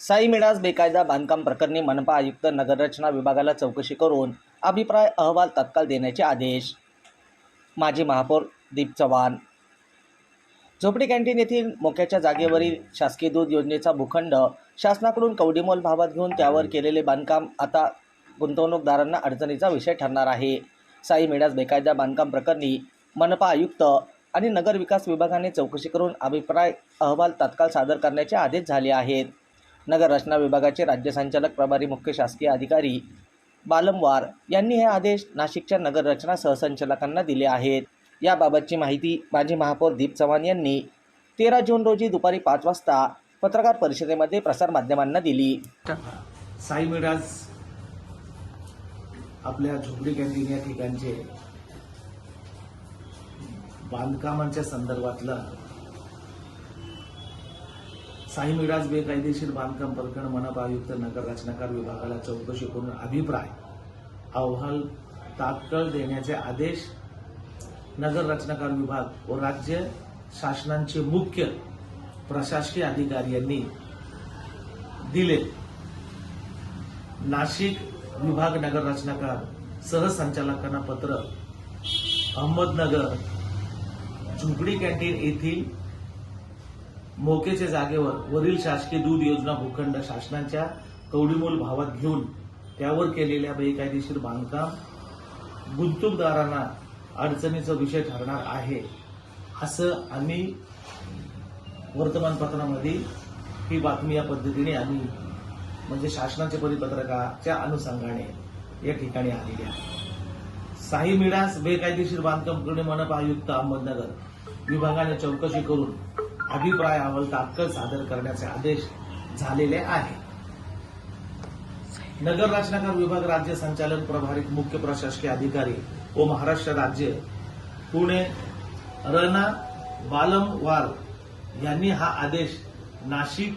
Sai Midas बेकायदा बांधकाम प्रकरणी मनपा आयुक्त नगररचना विभागाला चौकशी करून अभिप्राय अहवाल तत्काळ देण्याचे आदेश. माजी महापौर दीप चव्हाण. झोपडी कॅन्टीन येथील मोक्याच्या जागेवरील शासकीय दूध योजनेचा भूखंड शासनाकडून कवडीमोल भावात घेऊन त्यावर केलेले बांधकाम आता गुंतवणूकदारांना अडचणीचा विषय ठरणार आहे. साई मिडास बेकायदा बांधकाम प्रकरणी मनपा आयुक्त आणि नगरविकास विभागाने चौकशी करून अभिप्राय अहवाल तात्काळ सादर करण्याचे आदेश झाले आहेत. नगर रचना विभागाचे राज्य संचालक प्रभारी मुख्य शासकीय अधिकारी बालमवार यांनी हे आदेश नाशिकच्या नगर रचना सहसंचालकांना दिले आहेत. याबाबतची माहिती माजी महापौर दीप चव्हाण यांनी तेरा जून रोजी दुपारी पाच वाजता पत्रकार परिषदेमध्ये प्रसारमाध्यमांना दिली. साई मिराज आपल्या झोपडी कॅन्टीन या ठिकाणचे बांधकामांच्या संदर्भातलं साई मिराज बेकायदेशीर बांधकाम प्रकरण मनपा आयुक्त नगर रचनाकार विभागाला चौकशी करून अभिप्राय. अहवाल तात्काळ देण्याचे आदेश नगर रचनाकार विभाग व राज्य शासनांचे मुख्य प्रशासकीय अधिकारी यांनी दिले. नाशिक विभाग नगर रचनाकार सहसंचालकांना पत्र. अहमदनगर झुंपडी कॅन्टीन येथील मोकेच्या जागेवर वरील शासकीय दूध योजना भूखंड शासनाच्या कवडीमोल भावात घेऊन त्यावर केलेल्या बेकायदेशीर बांधकाम गुंतवणूकदारांना अडचणीचा विषय ठरणार आहे असं आम्ही वर्तमानपत्रामध्ये ही बातमी या पद्धतीने आम्ही म्हणजे शासनाच्या परिपत्रकाच्या अनुषंगाने या ठिकाणी आलेली आहे. साई मिडास बेकायदेशीर बांधकाम करणे मनपा आयुक्त अहमदनगर विभागाने चौकशी करून अभिप्राय अहवाल तात्काळ सादर करण्याचे आदेश झालेले आहे नगर रचनाकार विभाग राज्य संचालन प्रभारी मुख्य प्रशासकीय अधिकारी व महाराष्ट्र राज्य पुणे रना बालमवार यांनी हा आदेश नाशिक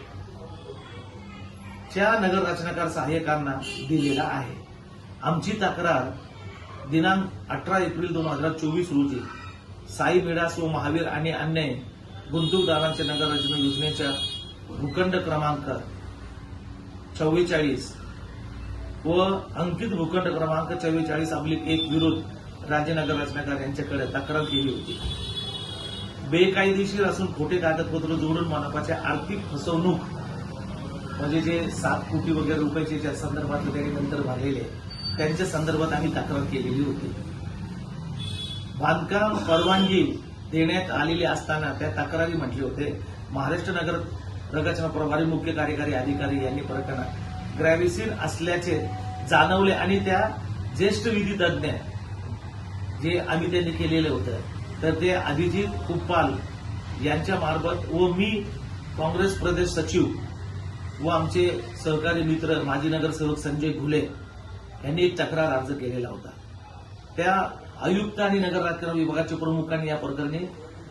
च्या नगर रचनाकार सहाय्यकांना दिलेला आहे. आमची तक्रार दिनांक अठरा एप्रिल दोन हजार चोवीस रोजी साई मिडास व महावीर आणि अन्य गुंतवणूकदारांच्या नगर रचना योजनेच्या भूखंड क्रमांक चव्वेचाळीस व अंकित भूखंड क्रमांक चव्वेचाळीस अब्लिक एक विरुद्ध राज्य नगर रचनाकार यांच्याकडे तक्रार केली होती. बेकायदेशीर असून खोटे कागदपत्र जोडून मनपाच्या आर्थिक फसवणूक म्हणजे जे सात कोटी वगैरे रुपयाचे ज्या संदर्भातले त्यांनी नंतर भरलेले त्यांच्या संदर्भात आम्ही तक्रार केलेली होती. बांधकाम परवानगी देण्यात आलेली असताना त्या तक्रारी म्हटले होते. महाराष्ट्र नगर रचना प्रभारी मुख्य कार्यकारी अधिकारी यांनी प्रकरणात ग्रॅव्हिसिन असल्याचे जाणवले आणि त्या ज्येष्ठ विधी तज्ज्ञ जे आम्ही त्यांनी केलेलं होतं तर ते अभिजित कुप्पाल यांच्या मार्फत व मी काँग्रेस प्रदेश सचिव व आमचे सहकारी मित्र माजी नगरसेवक संजय घुले यांनी एक तक्रार अर्ज केलेला होता. त्या आयुक्त आणि नगर राजकारण विभागाच्या प्रमुखांनी या प्रकरणी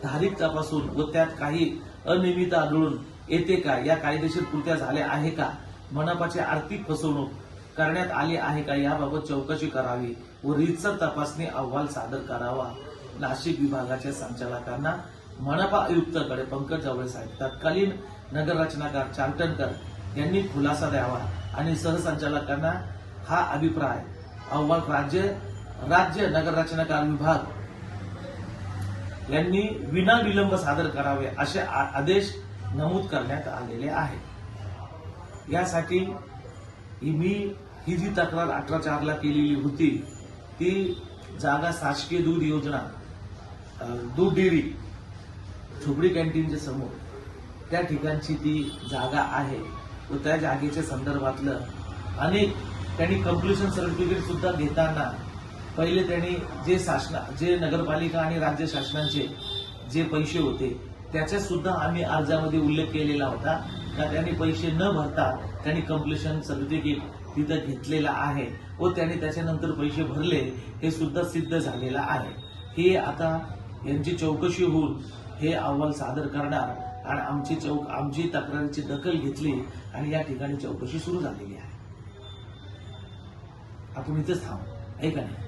धारिक तपासून व त्यात काही अनियमितता आढळून येते का? या कायदेशीर कृत्या झाल्या आहे का? मनपाची आर्थिक फसवणूक करण्यात आली आहे का? याबाबत चौकशी करावी व रितसर तपासणी अहवाल सादर करावा. नाशिक विभागाच्या संचालकांना मनपा आयुक्तकडे पंकज जावळे साहेब तत्कालीन नगररचनाकार चांटणकर यांनी खुलासा द्यावा आणि सहसंचालकांना हा अभिप्राय अहवाल राज्य राज्य नगर रचनाकार विभाग यांनी विनाविलंब सादर करावे असे आ- आदेश नमूद करण्यात आलेले आहे. यासाठी मी ही जी तक्रार अठरा चारला केलेली होती ती जागा शासकीय दूध योजना दूध डेअरी झोपडी कॅन्टीनच्या समोर त्या ठिकाणची ती जागा आहे व त्या जागेच्या संदर्भातलं अनेक त्यांनी कम्प्लिशन सर्टिफिकेट सुद्धा घेताना पहिले त्यांनी जे शासना जे नगरपालिका आणि राज्य शासनाचे जे पैसे होते त्याचा सुद्धा आम्ही अर्जामध्ये उल्लेख केलेला होता. का त्यांनी पैसे न भरता त्यांनी कम्प्लिशन सर्टिफिकेट तिथं घेतलेला आहे व त्यांनी त्याच्यानंतर पैसे भरले हे सुद्धा सिद्ध झालेलं आहे. हे आता यांची चौकशी होऊन हे अहवाल सादर करणार आणि आमची चौक आमची तक्रारीची दखल घेतली आणि या ठिकाणी चौकशी सुरू झालेली आहे. आपण इथंच थांबू. ऐका नाही